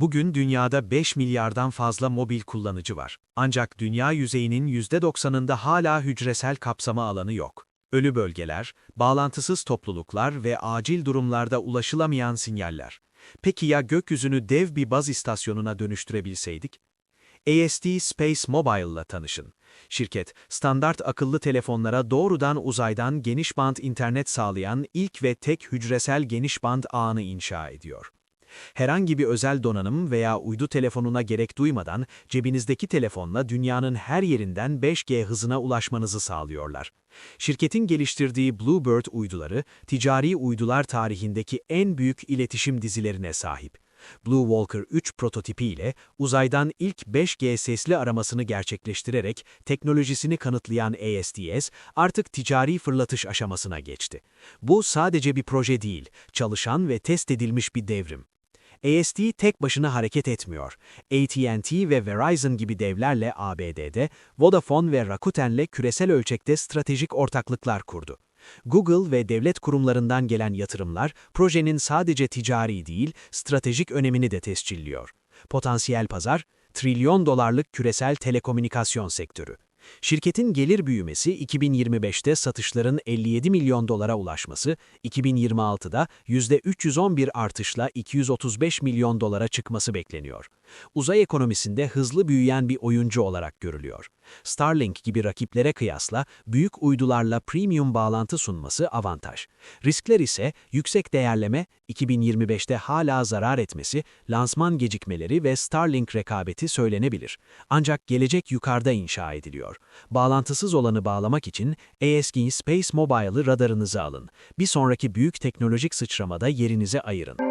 Bugün dünyada 5 milyardan fazla mobil kullanıcı var. Ancak dünya yüzeyinin %90'ında hala hücresel kapsama alanı yok. Ölü bölgeler, bağlantısız topluluklar ve acil durumlarda ulaşılamayan sinyaller. Peki ya gökyüzünü dev bir baz istasyonuna dönüştürebilseydik? AST Space Mobile'la tanışın. Şirket, standart akıllı telefonlara doğrudan uzaydan geniş band internet sağlayan ilk ve tek hücresel geniş band ağını inşa ediyor. Herhangi bir özel donanım veya uydu telefonuna gerek duymadan cebinizdeki telefonla dünyanın her yerinden 5G hızına ulaşmanızı sağlıyorlar. Şirketin geliştirdiği Bluebird uyduları, ticari uydular tarihindeki en büyük iletişim dizilerine sahip. Blue Walker 3 prototipi ile uzaydan ilk 5G sesli aramasını gerçekleştirerek teknolojisini kanıtlayan ASTS artık ticari fırlatış aşamasına geçti. Bu sadece bir proje değil, çalışan ve test edilmiş bir devrim. AST tek başına hareket etmiyor. AT&T ve Verizon gibi devlerle ABD'de, Vodafone ve Rakuten'le küresel ölçekte stratejik ortaklıklar kurdu. Google ve devlet kurumlarından gelen yatırımlar, projenin sadece ticari değil, stratejik önemini de tescilliyor. Potansiyel pazar, trilyon dolarlık küresel telekomünikasyon sektörü. Şirketin gelir büyümesi 2025'te satışların 57 milyon dolara ulaşması, 2026'da %311 artışla 235 milyon dolara çıkması bekleniyor. Uzay ekonomisinde hızlı büyüyen bir oyuncu olarak görülüyor. Starlink gibi rakiplere kıyasla büyük uydularla premium bağlantı sunması avantaj. Riskler ise yüksek değerleme, 2025'te hala zarar etmesi, lansman gecikmeleri ve Starlink rekabeti söylenebilir. Ancak gelecek yukarıda inşa ediliyor. Bağlantısız olanı bağlamak için ASG Space Mobile'ı radarınıza alın. Bir sonraki büyük teknolojik sıçramada yerinize ayırın.